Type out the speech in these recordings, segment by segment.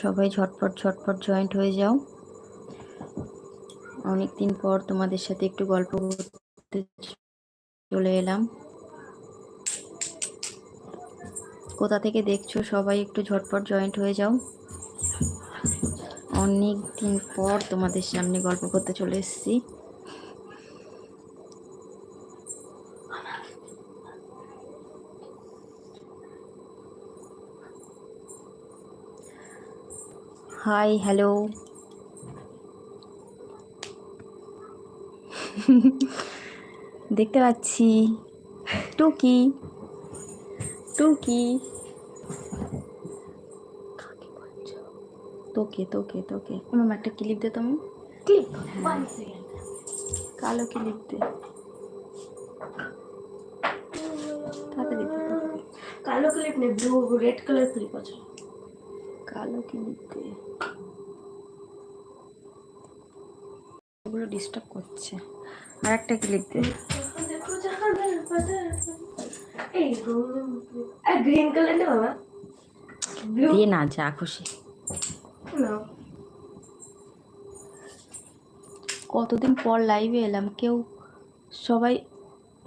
সবাই ঝটপট ঝটপট জয়েন্ট হয়ে যাও। অনেকদিন পর তোমাদের সাথে একটু গল্প করতে চলে এলাম। কোথা থেকে দেখছ? সবাই একটু ঝটপট জয়েন্ট হয়ে যাও। অনেক দিন পর তোমাদের সামনে গল্প করতে চলে এসেছি। হাই হ্যালো দেখতে পাচ্ছি। টুকি। টুকি। তোকে তোকে তোকে। আমার একটা ক্লিপ দে তুমি ক্লিপ হ্যাঁ। কালো ক্লিপ দে। তাড়াতাড়ি দে, তাড়াতাড়ি। কালো ক্লিপ নেই ব্লু রেড কালার ক্লিপ আছে। কালো ক্লিপ দে। ওগুলো ডিস্টার্ব করছে। আর একটা বাবা। ব্লু দিয়ে না যা খুশি। কতদিন পর লাইভে এলাম কেউ সবাই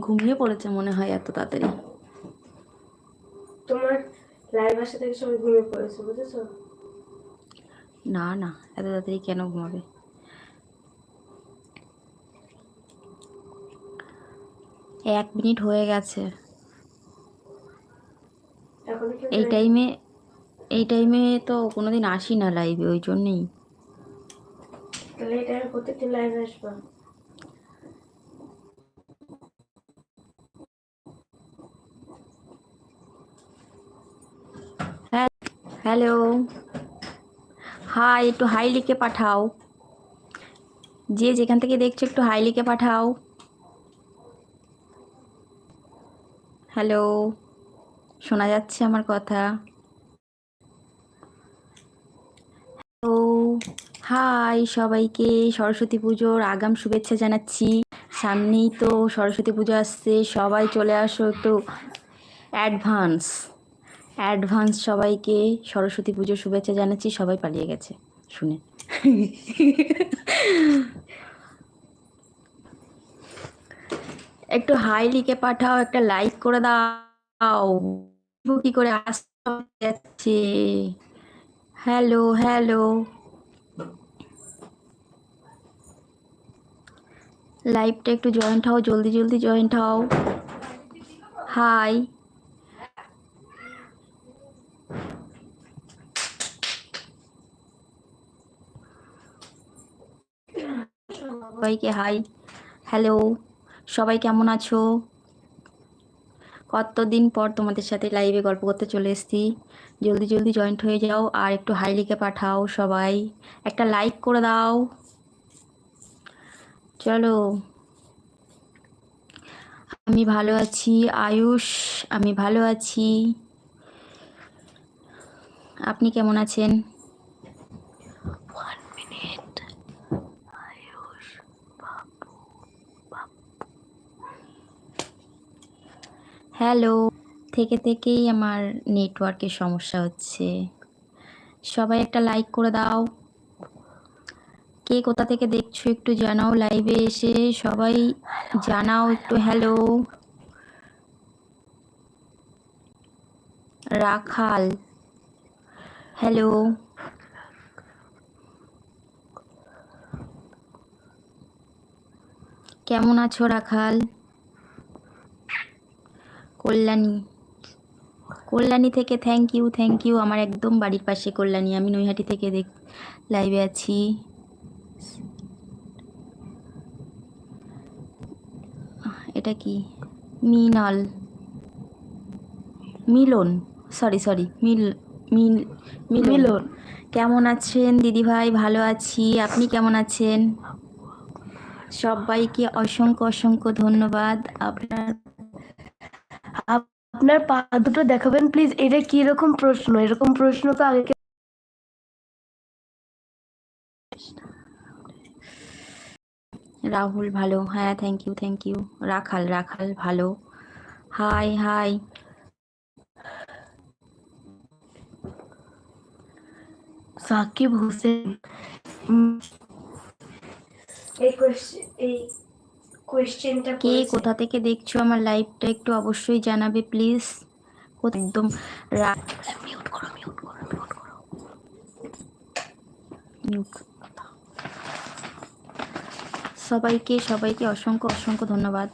ঘুমিয়ে পড়েছে মনে হয় এত তাড়াতাড়ি। তোমার লাইভ আসা থেকে সবাই ঘুমিয়ে পড়েছে বুঝেছ? না না এত তাড়াতাড়ি কেন ঘুমাবে? এক মিনিট হয়ে গেছে। এই টাইমে এই টাইমে তো কোনোদিন আসি না লাইভে ওই জন্যেই। আসবা। হ্যালো। হাই একটু হাই লিখে পাঠাও। যে যেখান থেকে দেখছ একটু হাই লিখে পাঠাও। হ্যালো, শোনা যাচ্ছে আমার কথা? হ্যালো, হাই সবাইকে, সরস্বতী পুজোর আগাম শুভেচ্ছা জানাচ্ছি। সামনেই তো সরস্বতী পুজো আসছে, সবাই চলে আসো একটু অ্যাডভান্স। অ্যাডভান্স সবাইকে সরস্বতী পুজোর শুভেচ্ছা জানাচ্ছি, সবাই পালিয়ে গেছে, শুনে। একটু হাই লিখে পাঠাও, একটা লাইক করে দাও। কি করে আসতে যাচ্ছে হ্যালো হ্যালো লাইভটা একটু জয়েন্ট হও, জলদি জলদি জয়েন্ট হও। হাই সবাইকে হাই হ্যালো সবাই কেমন আছো? কতদিন পর তোমাদের সাথে লাইভে গল্প করতে চলে এসেছি। জলদি জলদি জয়েন্ট হয়ে যাও আর একটু হাই লিখে পাঠাও সবাই। একটা লাইক করে দাও। চলো। আমি ভালো আছি, আয়ুষ, আমি ভালো আছি। আপনি কেমন আছেন ওয়ান মিনিট আয়ুষ হ্যালো। থেকে থেকেই আমার নেটওয়ার্কের সমস্যা হচ্ছে। সবাই একটা লাইক করে দাও। কে কোথা থেকে দেখছ একটু জানাও লাইভে এসে। সবাই জানাও একটু হ্যালো। রাখাল। হ্যালো। কেমন আছো রাখাল? কল্যাণী। কল্যাণী থেকে থ্যাংক ইউ থ্যাংক ইউ আমার একদম বাড়ির পাশে কল্যাণী। আমি নৈহাটি থেকে দেখ লাইভে আছি। এটা কি? মিনাল। মিলন। সরি সরি মিল মিল মিলন। কেমন আছেন দিদিভাই ভালো আছি। আপনি কেমন আছেন? সবাইকে অসংখ্য অসংখ্য ধন্যবাদ। আপনার আপনার পা দুটো দেখাবেন প্লিজ এটা কি রকম প্রশ্ন? এরকম প্রশ্ন তো আগে রাহুল ভালো। হ্যাঁ thank you thank you Rakhal Rakhal ভালো। Hi hi Shakib Hossain. উম, এই এই কোয়েশ্চেনটা কে কোথা থেকে দেখছ আমার লাইভটা একটু অবশ্যই জানাবে প্লিজ একদম মিউট করো মিউট করো মিউট করো। মিউট সবাইকে সবাইকে অসংখ্য অসংখ্য ধন্যবাদ।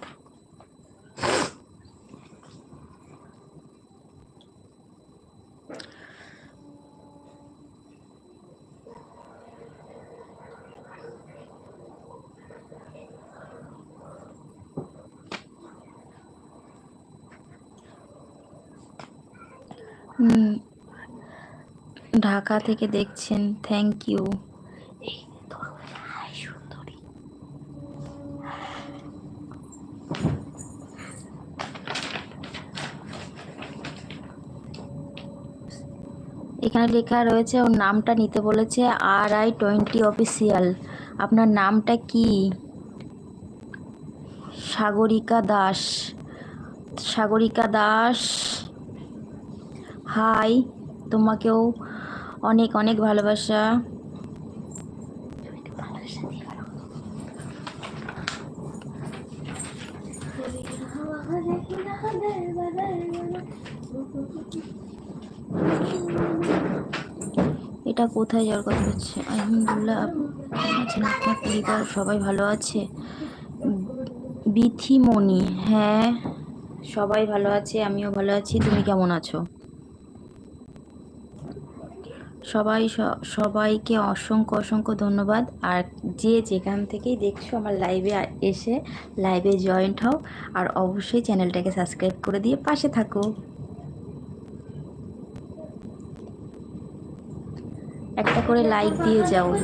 ঢাকা থেকে দেখছেন থ্যাংক ইউ এখানে লেখা রয়েছে, ওর নামটা নিতে বলেছে আর আই টোয়েন্টি অফিসিয়াল আপনার নামটা কি? সাগরিকা দাস। সাগরিকা দাস হাই, তোমাকেও অনেক অনেক ভালোবাসা। এটা কোথায় যাওয়ার কথা হচ্ছে? আলহামদুলিল্লাহ, আছেন আপনার পরিবার, সবাই ভালো আছে। বিথিমণি হ্যাঁ সবাই ভালো আছে, আমিও ভালো আছি। তুমি কেমন আছো? সবাই সবাইকে অসংখ্য অসংখ্য ধন্যবাদ। আর যে যেখান থেকেই দেখছ আমার লাইভে এসে লাইভে জয়েন্ট হও। আর অবশ্যই চ্যানেলটাকে সাবস্ক্রাইব করে দিয়ে পাশে থাকো। একটা করে লাইক দিয়ে যাও।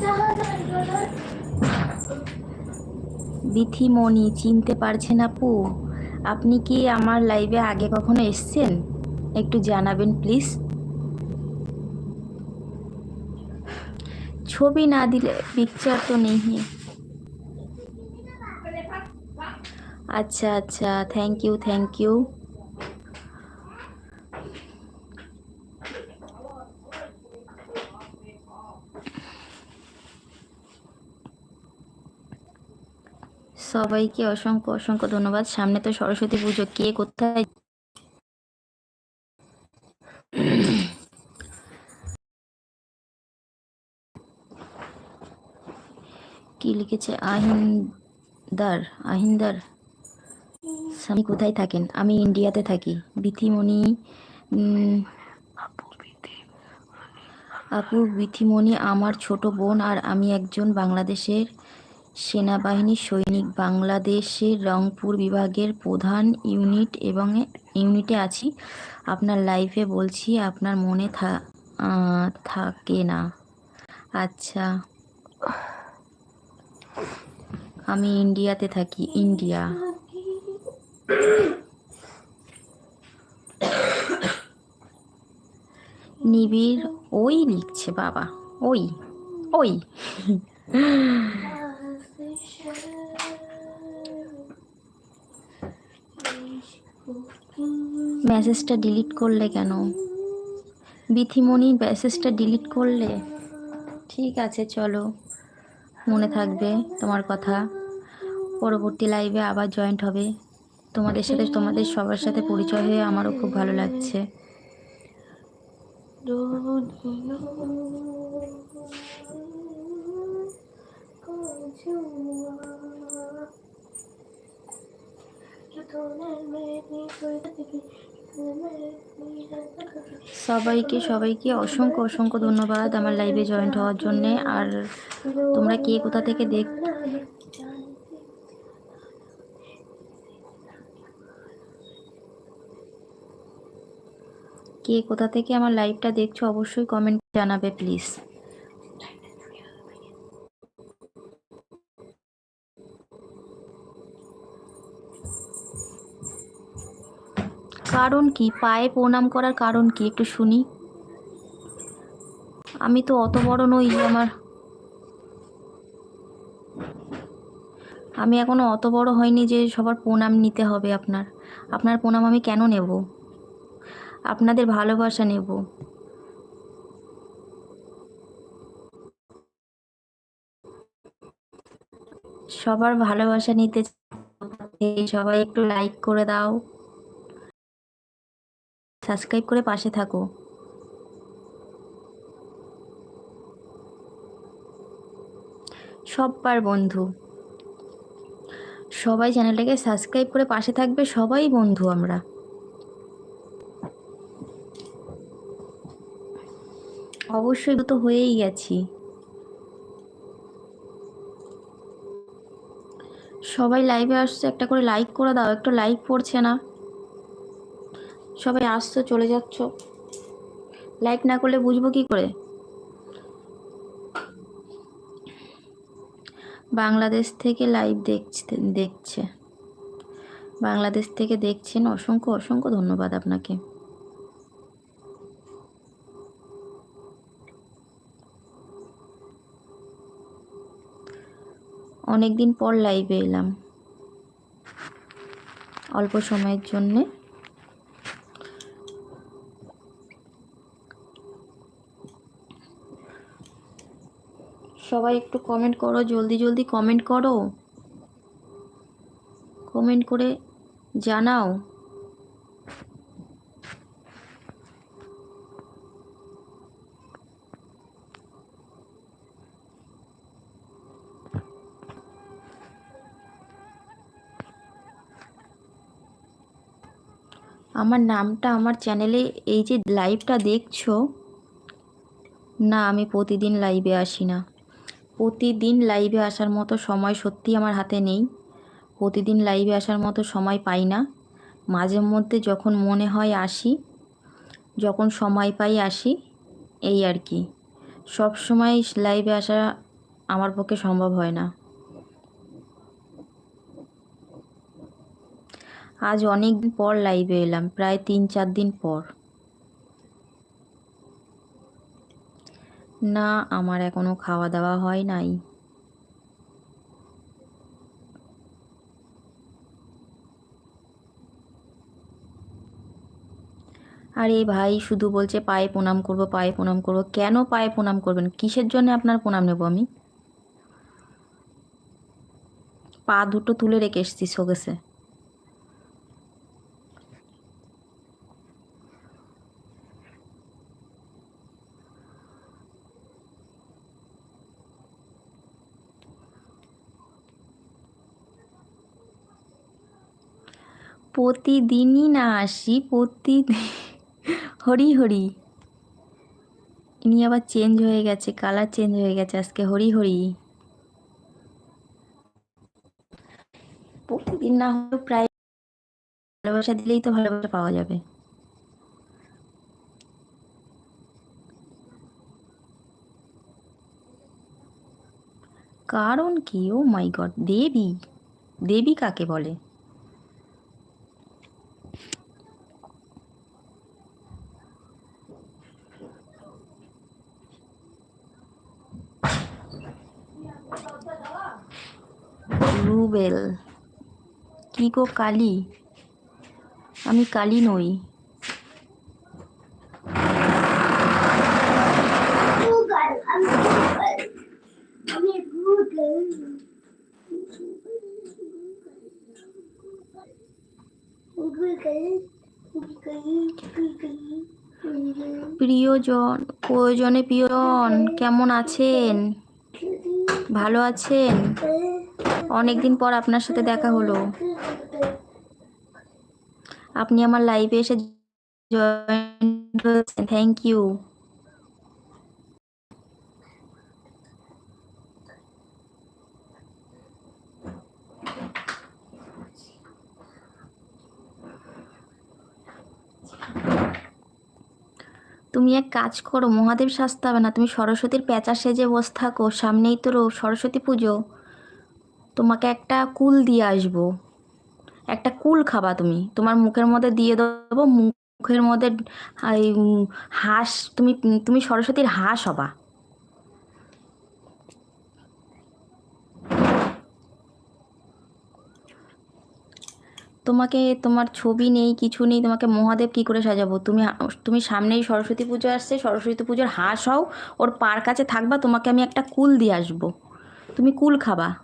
বিথিমণি, চিনতে পারছেন আপু? আপনি কি আমার লাইভে আগে কখনো এসছেন? একটু জানাবেন প্লিজ ছবি না দিলে পিকচার তো নেই। আচ্ছা আচ্ছা থ্যাংক ইউ থ্যাংক ইউ সবাইকে অসংখ্য অসংখ্য ধন্যবাদ। সামনে তো সরস্বতী পুজো, কে কোথায়? কি লিখেছে? আহিন্দার আহিন্দার। স্বামী কোথায় থাকেন? আমি ইন্ডিয়াতে থাকি। বিথিমণি আপু, বিথিমণি আমার ছোট বোন আর আমি একজন বাংলাদেশের সেনাবাহিনীর সৈনিক। বাংলাদেশের রংপুর বিভাগের প্রধান ইউনিট এবং ইউনিটে আছি। আপনার লাইফে বলছি, আপনার মনে থাকে না। আচ্ছা। আমি ইন্ডিয়াতে থাকি, ইন্ডিয়া। নিবিড়, ওই লিখছে বাবা, ওই ওই। মেসেজটা ডিলিট করলে কেন? বিথিমণি মেসেজটা ডিলিট করলে? ঠিক আছে, চলো। মনে থাকবে তোমার কথা। পরবর্তী লাইভে আবার জয়েন্ট হবে। তোমাদের সাথে, তোমাদের সবার সাথে পরিচয় হয়ে আমারও খুব ভালো লাগছে। সবাইকে সবাইকে অসংখ্য অসংখ্য ধন্যবাদ আমার লাইভে জয়েন্ট হওয়ার জন্যে। আর তোমরা কে কোথা থেকে দেখ কে কোথা থেকে আমার লাইভটা দেখছ অবশ্যই কমেন্ট জানাবে প্লিজ কারণ কি? পায়ে প্রণাম করার কারণ কি? একটু শুনি। আমি তো অত বড় নই, আমার। আমি এখনও অত বড় হয়নি যে সবার প্রণাম নিতে হবে আপনার। আপনার প্রণাম আমি কেন নেব? আপনাদের ভালোবাসা নেব। সবার ভালোবাসা নিতে সবাই একটু লাইক করে দাও। সাবস্ক্রাইব করে পাশে থাকো। সব্বার বন্ধু। সবাই চ্যানেলটাকে সাবস্ক্রাইব করে পাশে থাকবে সবাই বন্ধু আমরা। অবশ্যই তো হয়েই গেছি। সবাই লাইভে আসছে, একটা করে লাইক করে দাও, একটু লাইক পড়ছে না। সবাই আসছো, চলে যাচ্ছ। লাইক না করলে বুঝব কি করে? বাংলাদেশ থেকে লাইভ দেখছে দেখছে। বাংলাদেশ থেকে দেখছেন অসংখ্য অসংখ্য ধন্যবাদ আপনাকে। অনেক দিন পর লাইভে এলাম। অল্প সময়ের জন্যে। সবাই একটু কমেন্ট করো, জলদি জলদি কমেন্ট করো। কমেন্ট করে জানাও। আমার নামটা আমার চ্যানেলে এই যে লাইভটা দেখছ, না, আমি প্রতিদিন লাইভে আসি না। প্রতিদিন লাইভে আসার মতো সময় সত্যি আমার হাতে নেই। প্রতিদিন লাইভে আসার মতো সময় পাই না। মাঝে মধ্যে যখন মনে হয় আসি, যখন সময় পাই আসি, এই আর কি। সব সময় লাইভে আসা আমার পক্ষে সম্ভব হয় না। আজ অনেক পর লাইভে এলাম, প্রায় তিন চার দিন পর। না, আমার এখনও খাওয়া দাওয়া হয় নাই। আরে ভাই, শুধু বলছে পায়ে প্রণাম করব, পায়ে প্রণাম করব। কেন পায়ে প্রণাম করবেন? কিসের জন্য আপনার প্রণাম নেব আমি? পা দুটো তুলে রেখে এসছি শোকেসে। প্রতিদিনই না আসি, প্রতিদিন হরি হরি। ইনি আবার চেঞ্জ হয়ে গেছে কালার চেঞ্জ হয়ে গেছে, আজকে হরি হরি। প্রতিদিন না হলেও প্রায় ভালোবাসা দিলেই তো ভালোবাসা পাওয়া যাবে। কারণ কি? ও মাই গড দেবী। দেবী কাকে বলে? রুবেল। কি গো কালী? আমি কালী নই. প্রিয়জন প্রয়োজনে প্রিয়জন? কেমন আছেন? ভালো আছেন? অনেকদিন পর আপনার সাথে দেখা হলো। আপনি আমার লাইভে এসে জয়েন থ্যাংক ইউ তুমি এক কাজ করো, মহাদেব সাজতে হবে না, তুমি সরস্বতীর প্যাঁচা সেজে বসে থাকো, সামনেই তো সরস্বতী পুজো। তোমাকে একটা কুল দিয়ে আসব। একটা কুল খাবা তুমি। তোমার মুখের মধ্যে দিয়ে দেবো। মুখের মধ্যে হাঁস, তুমি তুমি সরস্বতীর হাঁস হবা। তোমাকে, তোমার ছবি নেই, কিছু নেই, তোমাকে মহাদেব কি করে সাজাবো? তুমি তুমি সামনেই সরস্বতী পুজো আসছে, সরস্বতী পুজোর হাঁস হও, ওর পার কাছে থাকবা, তোমাকে আমি একটা কুল দিয়ে আসব। তুমি কুল খাবা।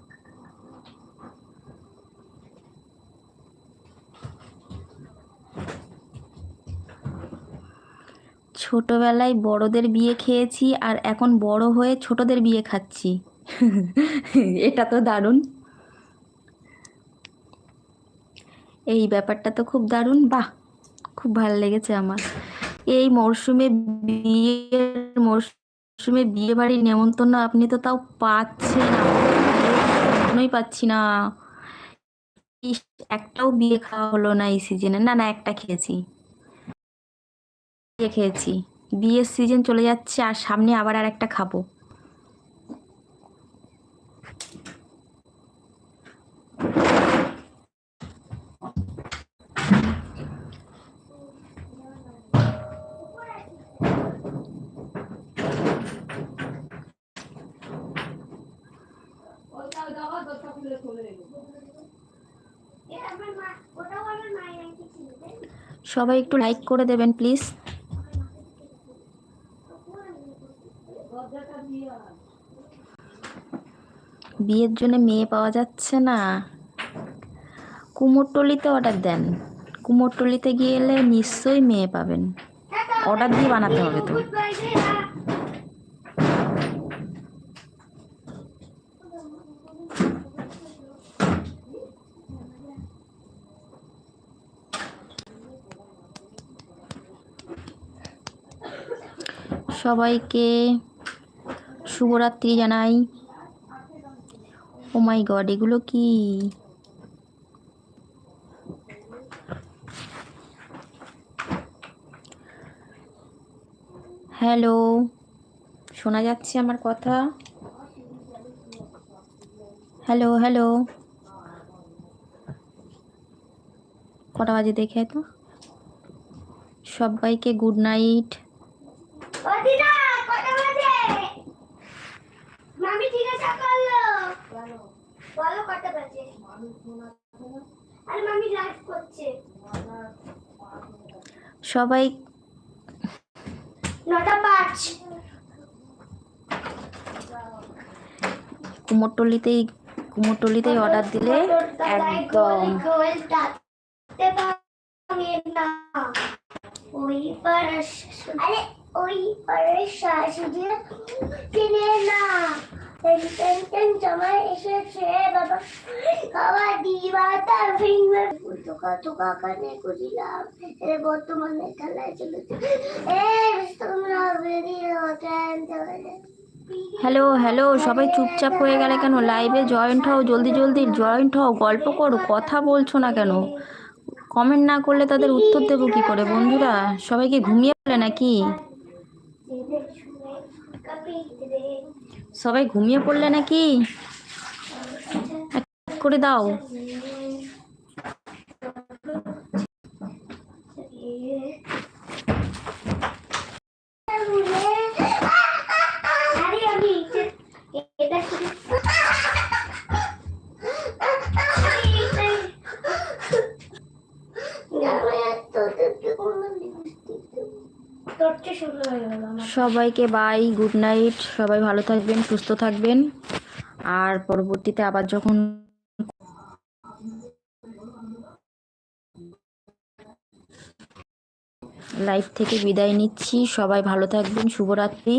ছোটবেলায় বড়দের বিয়ে খেয়েছি আর এখন বড় হয়ে ছোটদের বিয়ে খাচ্ছি। এটা তো দারুণ। এই ব্যাপারটা তো খুব দারুণ। বাহ, খুব ভালো লেগেছে আমার। এই মরশুমে বিয়ের মরশুমে বিয়ে বাড়ির নেমন্তন্ন আপনি তো তাও পাচ্ছেন কোনোই পাচ্ছি না। একটাও বিয়ে খাওয়া হলো না এই সিজনে না না, একটা খেয়েছি। খেয়েছি বিয়ের সিজন চলে যাচ্ছে আর সামনে আবার আর একটা খাব? সবাই একটু লাইক করে দেবেন প্লিজ বিয়ের জন্য মেয়ে পাওয়া যাচ্ছে না। কুমোরটলিতে অর্ডার দেন। কুমোরটলিতে গেলে নিশ্চয়ই মেয়ে পাবেন। অর্ডার দিয়ে বানাতে হবে তো। সবাইকে শুভরাত্রি জানাই। ও মাই গড এগুলো কি? হ্যালো শোনা যাচ্ছে আমার কথা? হ্যালো হ্যালো কটা বাজে দেখে তো। সবাইকে গুড নাইট ও দিদা, কটা বাজে? মামি জিজ্ঞাসা করল। বলো কটা বাজে? আরে মামি লাইভ করছে সবাই নটা পাঁচ। কুমোরটলিতেই কুমোরটলিতেই অর্ডার দিলে একদম। ওই পাড়ার আরে ওই শাশুড়ি চিনে না। হ্যালো হ্যালো সবাই চুপচাপ হয়ে গেলে কেন? লাইভে জয়েন্ট হও, জলদি জলদি জয়েন্ট হও, গল্প করো, কথা বলছো না কেন? কমেন্ট না করলে তাদের উত্তর দেবো কি করে বন্ধুরা? সবাইকে ঘুমিয়ে পড়লে নাকি? সবাই ঘুমিয়ে পড়লে নাকি? করে দাও। এটা- সবাইকে বাই গুড নাইট সবাই ভালো থাকবেন, সুস্থ থাকবেন। আর পরবর্তীতে আবার যখন লাইফ থেকে বিদায় নিচ্ছি, সবাই ভালো থাকবেন, শুভরাত্রি।